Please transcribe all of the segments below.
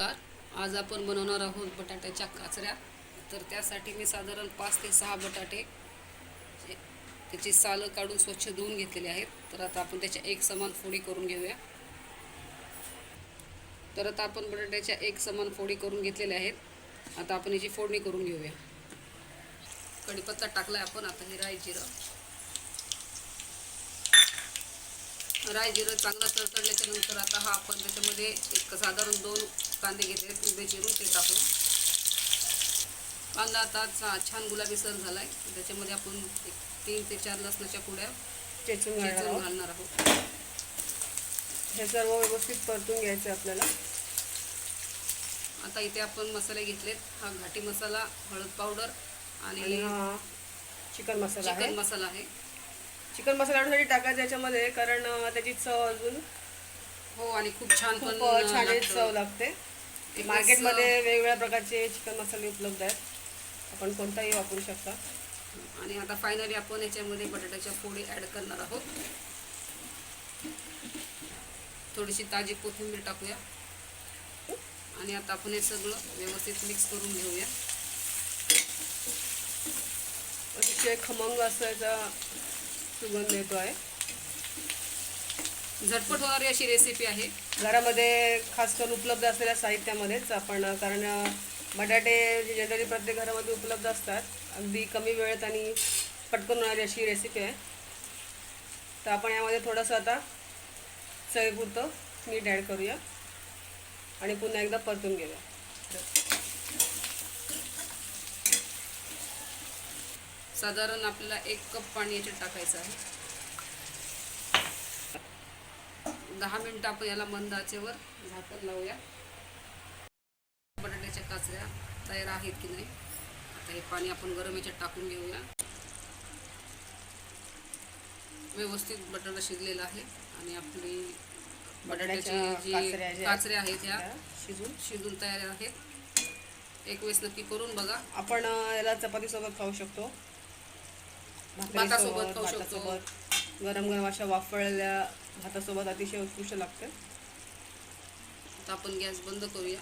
नमस्कार आज आपण बनवणार आहोत बटाट्याच्या काचऱ्या. तर त्यासाठी मी साधारण पाच ते सहा बटाटे त्याची सालं काढून स्वच्छ धुवून घेतलेले आहेत. तर आता आपण त्याच्या एक समान फोडी करून घेऊया. तर आता आपण बटाट्याच्या एक समान फोडी करून घेतलेल्या आहेत. आता आपण याची फोडणी करून घेऊया. कढीपत्ता टाकलाय आपण. आता हे राई जिरं. राई जिरं चांगलं तडतडल्याच्या नंतर आता हा आपण त्याच्यामध्ये एक साधारण दोन कांदे घेतले उभे चिरून ते टाकू. कांदा आता छान गुलाबीसर झालाय. त्याच्यामध्ये आपण एक तीन ते चार लसणाच्या कुड्या चेचून घालणार आहोत. घालणार आहोत. हे सर्व व्यवस्थित परतून घ्यायचं आपल्याला. आता इथे आपण मसाले घेतलेत. हा घाटी मसाला हळद पावडर आणि चिकन मसाला आहे. चिकन मसाला आहे. चिकन मसाला यासाठी टाकायचा याच्यामध्ये कारण त्याची चव अजून हो आणि खूप छान पण खूप छान. चव लागते. मार्केटमध्ये वेगवेगळ्या प्रकारचे चिकन मसाले उपलब्ध आहेत. आपण कोणताही वापरू शकता. आणि आता फायनली आपण याच्यामध्ये बटाट्याच्या फोडी ॲड करणार आहोत. थोडीशी ताजी कोथिंबीर टाकूया. आणि आता आपण हे सगळं व्यवस्थित मिक्स करून घेऊया. अतिशय खमंग असायचा. सुगंध येतो आहे. झटपट होणारी अशी रेसिपी आहे. घरामध्ये खास करून उपलब्ध असलेल्या साहित्यामध्येच आपण कारण बटाटे जे जनरली प्रत्येक घरामध्ये उपलब्ध असतात अगदी कमी वेळेत आणि पटकन होणारी अशी रेसिपी आहे. तर आपण यामध्ये थोडंसं आता चवीपुरतं मीठ ॲड करूया आणि पुन्हा एकदा परतून घेऊया. साधारण आपल्याला एक कप पाणी याच्यात टाकायचं आहे. दहा मिनिटं आपण याला मंद आचेवर झाकण लावूया. बटाट्याच्या काचऱ्या तयार आहेत की नाही? आता हे पाणी आपण गरम याच्यात टाकून घेऊया. व्यवस्थित बटाटा शिजलेला आहे आणि आपली बटाट्याची जी काचऱ्या आहेत ह्या शिजून. शिजून तयार आहेत. एक वेळेस नक्की करून बघा. आपण याला चपातीसोबत खाऊ शकतो. भातासोबत खाऊ शकतो. भातासोबत. गरम गरम अशा वाफळलेल्या भातासोबत अतिशय उत्कृष्ट लागते. आता आपण गॅस बंद करूया.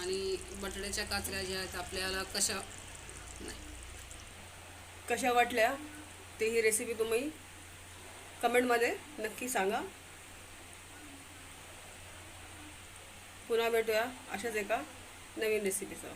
आणि बटाट्याच्या काचऱ्या ज्या आहेत आपल्याला कशा नाही. कशा वाटल्या ते ही रेसिपी तुम्ही कमेंटमध्ये नक्की सांगा. पुन्हा भेटूया अशाच एका नवीन रेसिपीसह